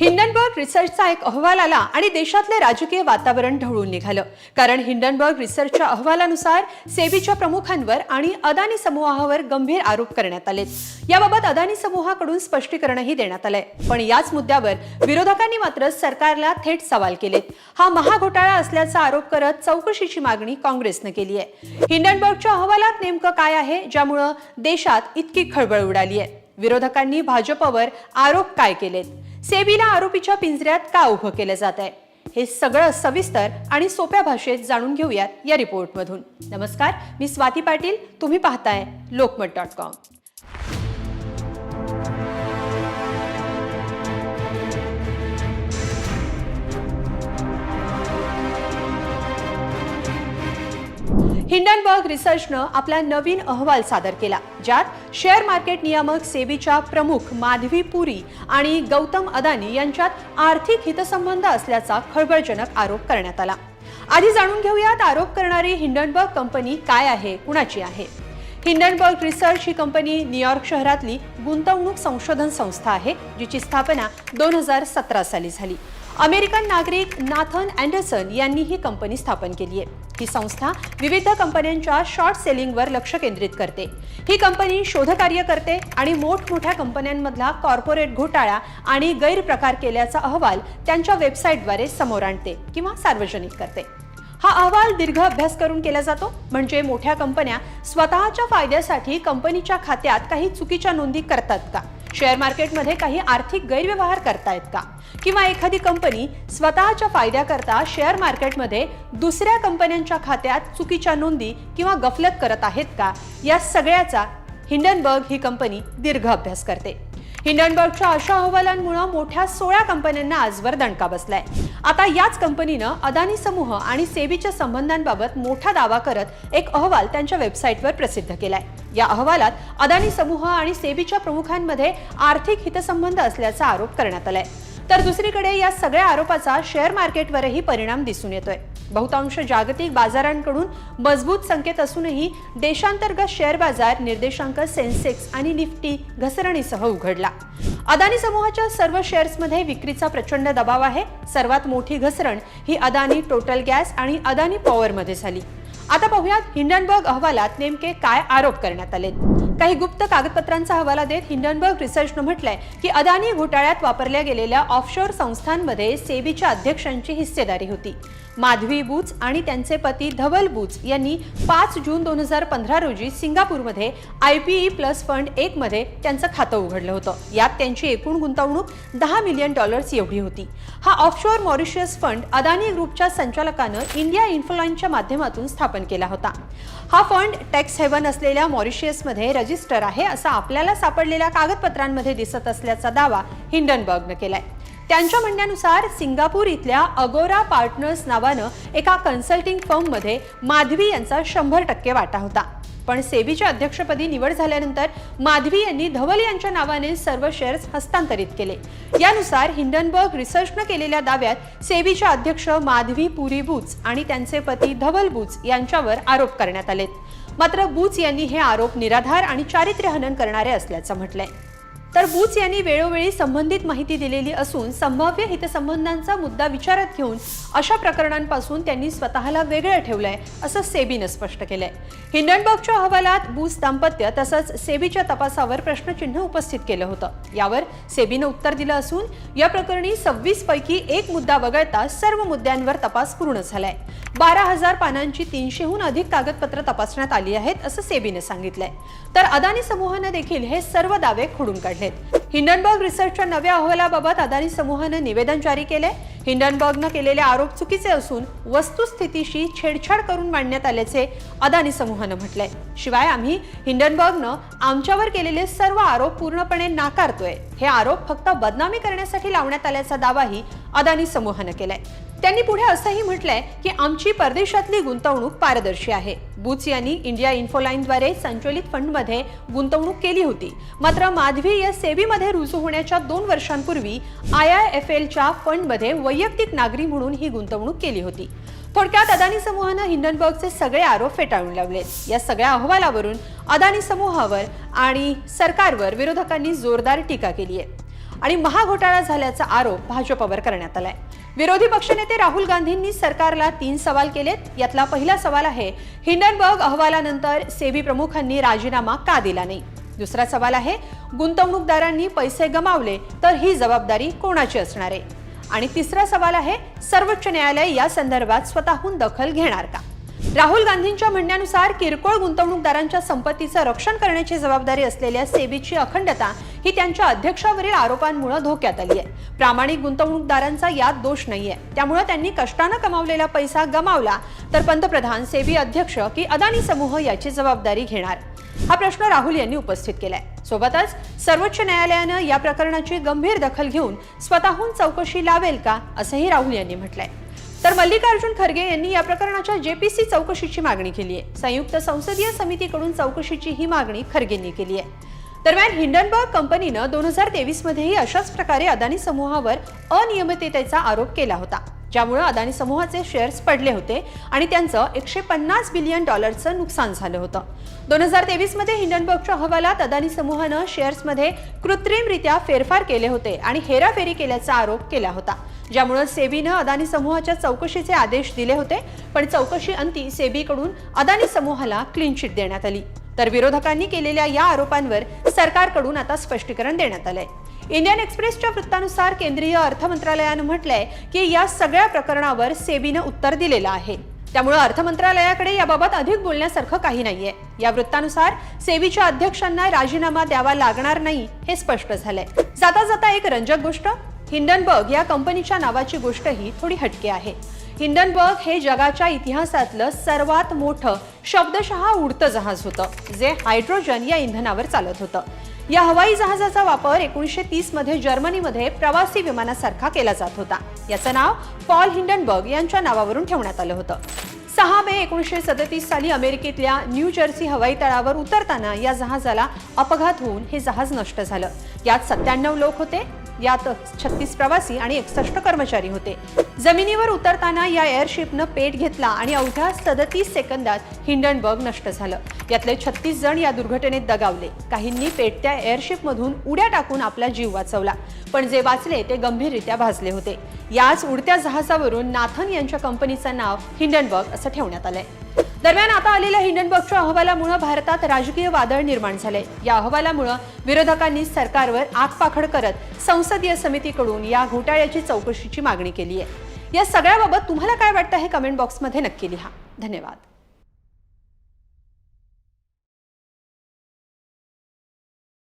Hindenburg रिसर्चचा एक अहवाल आला आणि देशातले राजकीय वातावरण ढवळून निघालं. कारण हिंडनबर्ग रिसर्चच्या अहवालानुसार सेबीच्या प्रमुखांवर आणि अदानी समूहावर गंभीर आरोप करण्यात आले याबाबत अदानी समूहाकडून स्पष्टीकरणही देण्यात आलंय. पण याच मुद्द्यावर विरोधकांनी मात्र सरकारला थेट सवाल केलेत. हा महाघोटाळा असल्याचा आरोप करत चौकशीची मागणी काँग्रेसनं केली आहे. हिंडनबर्गच्या अहवालात नेमकं काय आहे ज्यामुळं देशात इतकी खळबळ उडाली आहे? विरोधकांनी भाजपवर आरोप काय केलेत? सेबीला आरोपीच्या पिंजऱ्यात का उभं केलं जात आहे? हे सगळं सविस्तर आणि सोप्या भाषेत जाणून घेऊयात या रिपोर्टमधून. नमस्कार मी स्वाती पाटील तुम्ही पाहताय लोकमत डॉट कॉम. हिंडनबर्ग रिसर्चनं आपला नवीन अहवाल सादर केला ज्यात शेअर मार्केट नियामक सेबीच्या प्रमुख माधवी पुरी आणि गौतम अदानी यांच्यात आर्थिक हितसंबंध असल्याचा खळबळजनक आरोप करण्यात आला. आधी जाणून घेऊयात आरोप करणारी हिंडनबर्ग कंपनी काय आहे कुणाची आहे? हिंडनबर्ग रिसर्च ही कंपनी न्यूयॉर्क शहरातली गुंतवणूक संशोधन संस्था आहे जिची स्थापना दोन हजार सतरा साली झाली. अमेरिकन नागरिक नाथन अँडरसन यांनी ही कंपनी स्थापन केली आहे. ही संस्था विविध कंपन्यांच्या शॉर्ट सेलिंगवर लक्ष केंद्रित करते. ही कंपनी शोधकार्य करते आणि मोठमोठ्या कंपन्यांमधला कॉर्पोरेट घोटाळा आणि गैरप्रकार केल्याचा अहवाल त्यांच्या वेबसाईटद्वारे समोर आणते किंवा सार्वजनिक करते. हा अहवाल दीर्घ अभ्यास करून केला जातो म्हणजे मोठ्या कंपन्या स्वतःच्या फायद्यासाठी कंपनीच्या खात्यात काही चुकीच्या नोंदी करतात का? शेअर मार्केटमध्ये काही आर्थिक गैरव्यवहार करतायत का? किंवा एखादी कंपनी स्वतःच्या फायद्याकरता शेअर मार्केटमध्ये दुसऱ्या कंपन्यांच्या खात्यात चुकीच्या नोंदी किंवा गफलत करत आहेत का? या सगळ्याचा हिंडनबर्ग ही कंपनी दीर्घ अभ्यास करते. हिंडनबर्गच्या अशा अहवालांमुळे मोठ्या सोळा कंपन्यांना आजवर दणका बसलाय. आता याच कंपनीनं अदानी समूह आणि सेबीच्या संबंधांबाबत मोठा दावा करत एक अहवाल त्यांच्या वेबसाईटवर प्रसिद्ध केलाय. या अहवालात अदानी समूह आणि सेबीच्या प्रमुखांमध्ये आर्थिक हितसंबंध असल्याचा आरोप करण्यात आलाय. तर दुसरीकडे या सगळ्या आरोपाचा शेअर मार्केटवरही परिणाम दिसून येतोय. बहुतांश जागतिक बाजारांकडून मजबूत संकेत असूनही देशांतर्गत शेअर बाजार निर्देशांक सेन्सेक्स आणि निफ्टी घसरणीसह उघडला. अदानी समूहाच्या सर्व शेअर्समध्ये विक्रीचा प्रचंड दबाव आहे. सर्वात मोठी घसरण ही अदानी टोटल गॅस आणि अदानी पॉवरमध्ये झाली. आता पाहूयात हिंडनबर्ग अहवालात नेमके काय आरोप करण्यात आले काही गुप्त कागदपत्रांचा हवाला देत हिंडनबर्ग रिसर्चनं म्हटलंय की अदानी घोटाळ्यात वापरल्या गेलेल्या ऑफशोअर संस्थांमध्ये सेबीच्या अध्यक्षांची हिस्सेदारी होती. माधवी बुच आणि त्यांचे पती धवल बुच यांनी पाच जून दोन हजार पंधरा रोजी सिंगापूरमध्ये I P E plus fund एकमध्ये त्यांचं खातं उघडलं होतं. यात त्यांची एकूण गुंतवणूक दहा मिलियन डॉलर्स एवढी होती. हा ऑफशोअर मॉरिशियस फंड अदानी ग्रुपच्या संचालकानं इंडिया इन्फ्लुएन्सच्या माध्यमातून स्थापन केला होता. हा फंड टॅक्स हेवन असलेल्या मॉरिशियसमध्ये रजिस्टर आहे असा आपल्याला सापडलेल्या कागदपत्रांमध्ये दिसत असल्याचा दावा हिंडनबर्गनं केलाय. त्यांच्या म्हणण्यानुसार सिंगापूर इथल्या अगोरा पार्टनर्स नावानं एका कन्सल्टिंग फर्ममध्ये माधवी यांचा शंभर टक्के वाटा होता. पण सेबीच्या अध्यक्षपदी निवड झाल्यानंतर माधवी यांनी धवल यांच्या नावाने सर्व शेअर्स हस्तांतरित केले. यानुसार हिंडनबर्ग रिसर्चनं केलेल्या दाव्यात सेबीच्या अध्यक्ष माधवी पुरी बुच आणि त्यांचे पती धवल बुच यांच्यावर आरोप करण्यात आलेत. मात्र बुच यांनी हे आरोप निराधार आणि चारित्र्यहनन करणारे असल्याचं म्हटलंय. तर बुच यांनी वेळोवेळी संबंधित माहिती दिलेली असून संभाव्य हितसंबंधांचा मुद्दा विचारात घेऊन अशा प्रकरणांपासून त्यांनी स्वतःला वेगळं ठेवलंय असं सेबीनं स्पष्ट केलंय. हिंडनबर्गच्या अहवालात बुच दाम्पत्य तसंच सेबीच्या तपासावर प्रश्नचिन्ह उपस्थित केलं होतं. यावर सेबीनं उत्तर दिलं असून या प्रकरणी सव्वीस पैकी एक मुद्दा वगळता सर्व मुद्द्यांवर तपास पूर्ण झालाय. बारा हजार पानांची तीनशेहून अधिक कागदपत्र तपासण्यात आली आहेत असं सेबीनं सांगितलंय. तर अदानी समूहानं देखील हे सर्व दावे खोडून काढले. काढलेत हिंडनबर्ग रिसर्चच्या नव्या अहवालाबाबत अदानी समूहानं निवेदन जारी केलंय. हिंडनबर्गनं केलेले आरोप चुकीचे असून वस्तुस्थितीशी छेडछाड करून मांडण्यात आल्याचे अदानी समूहानं म्हटलंय. शिवाय आम्ही हिंडनबर्गनं आमच्यावर केलेले सर्व आरोप पूर्णपणे नाकारतोय. हे आरोप फक्त बदनामी करण्यासाठी लावण्यात आल्याचा दावाही अदानी समूहानं केलाय. त्यांनी पुढे असंही म्हटलंय की आमची परदेशातली गुंतवणूक पारदर्शी आहे. बुच यांनी इंडिया इन्फोलाईनद्वारे संचलित फंडमध्ये गुंतवणूक केली होती. मात्र माधवी या सेबीमध्ये रुजू होण्याच्या दोन वर्षांपूर्वी आय आय एफ एलच्या फंडमध्ये वैयक्तिक नागरी म्हणून ही गुंतवणूक केली होती. थोडक्यात अदानी समूहानं हिंडनबर्गचे सगळे आरोप फेटाळून लावले या सगळ्या अहवालावरून अदानी समूहावर आणि सरकारवर विरोधकांनी जोरदार टीका केली आहे आणि महाघोटाळा झाल्याचा आरोप भाजपवर करण्यात आलाय. विरोधी पक्षनेते राहुल गांधींनी सरकारला तीन सवाल केलेत. यातला पहिला सवाल आहे हिंडनबर्ग अहवालानंतर सेबी प्रमुखांनी राजीनामा का दिला नाही? दुसरा सवाल आहे गुंतवणूकदारांनी पैसे गमावले तर ही जबाबदारी कोणाची असणार आहे? आणि तिसरा सवाल आहे सर्वोच्च न्यायालय या संदर्भात स्वतःहून दखल घेणार का? राहुल गांधींच्या म्हणण्यानुसार किरकोळ गुंतवणूकदारांच्या संपत्तीचं रक्षण करण्याची जबाबदारी असलेल्या सेबीची अखंडता ही त्यांच्या अध्यक्षावरील आरोपांमुळे धोक्यात आली आहे. प्रामाणिक गुंतवणूकदारांचा यात दोष नाहीये. त्यामुळे त्यांनी कष्टानं कमावलेला पैसा गमावला तर पंतप्रधान सेबी अध्यक्ष की अदानी समूह याची जबाबदारी घेणार? हा प्रश्न राहुल यांनी उपस्थित केलाय. सोबतच सर्वोच्च न्यायालयानं या प्रकरणाची गंभीर दखल घेऊन स्वतःहून चौकशी लावेल का असंही राहुल यांनी म्हटलंय. तर मल्लिकार्जुन खरगे यांनी या प्रकरणाच्या जेपीसी चौकशीची मागणी केली आहे. संयुक्त संसदीय समितीकडून चौकशीची ही मागणी खरगेंनी केली आहे. दरम्यान हिंडनबर्ग कंपनीनं दोन हजार तेवीस मध्येही अशाच प्रकारे अदानी समूहावर अनियमिततेचा आरोप केला होता. ज्यामुळे अदानी समूहाचे शेअर्स पडले होते आणि त्यांचं एकशे पन्नास बिलियन डॉलरचं नुकसान झालं होतं. दोन हजार तेवीसमध्ये हिंडनबर्गच्या अहवालात अदानी समूहानं शेअर्समध्ये कृत्रिमरित्या फेरफार केले होते आणि हेराफेरी केल्याचा आरोप केला होता. ज्यामुळे सेबीनं अदानी समूहाच्या चौकशीचे आदेश दिले होते पण चौकशी अंती सेबीकडून अदानी समूहाला क्लीन चिट देण्यात आली. तर विरोधकांनी केलेल्या या आरोपांवर सरकारकडून आता स्पष्टीकरण देण्यात आलंय. इंडियन एक्सप्रेसच्या वृत्तानुसार केंद्रीय अर्थ मंत्रालयानं म्हटलंय की या सगळ्या प्रकरणावर सेबीनं उत्तर दिलेलं आहे. त्यामुळे अर्थ मंत्रालयाकडे याबाबत अधिक बोलण्यासारखं काही नाहीये. या वृत्तानुसार सेबीच्या अध्यक्षांना राजीनामा द्यावा लागणार नाही हे स्पष्ट झालंय. जाता जाता एक रंजक गोष्ट हिंडनबर्ग या कंपनीच्या नावाची गोष्टही थोडी हटके आहे. हिंडनबर्ग हे जगाच्या इतिहासातलं सर्वात मोठं शब्दशः उडतं जहाज होतं जे हायड्रोजन या इंधनावर चालत होतं. या हवाई जहाजाचा वापर एकोणीसशे तीसमध्ये जर्मनीमध्ये प्रवासी विमानासारखा केला जात होता. याचं नाव पॉल हिंडनबर्ग यांच्या नावावरून ठेवण्यात आलं होतं. सहा मे एकोणीसशे सदतीस साली अमेरिकेतल्या न्यू जर्सी हवाई तळावर उतरताना या जहाजाला अपघात होऊन हे जहाज नष्ट झालं. यात सत्त्याण्णव लोक होते यात छत्तीस प्रवासी आणि एकसष्ट कर्मचारी होते. जमिनीवर उतरताना या एअरशिपनं पेट घेतला आणि अवघ्या सदतीस सेकंदात हिंडनबर्ग नष्ट झालं. यातले छत्तीस जण या दुर्घटनेत दगावले. काहींनी पेटत्या एअरशिपमधून उड्या टाकून आपला जीव वाचवला. पण जे वाचले ते गंभीररित्या भाजले होते. याच उडत्या जहाजावरून नाथन यांच्या कंपनीचं नाव हिंडनबर्ग असं ठेवण्यात आलंय. दरम्यान आता आलेल्या हिंडनबर्गच्या अहवालामुळे भारतात राजकीय वादळ निर्माण झाले या अहवालामुळे विरोधकांनी सरकारवर आगपाखड करत संसदीय समितीकडून या घोटाळ्याची चौकशीची मागणी केली आहे या सगळ्याबाबत तुम्हाला काय वाटतं हे कमेंट बॉक्समध्ये नक्की लिहा. धन्यवाद.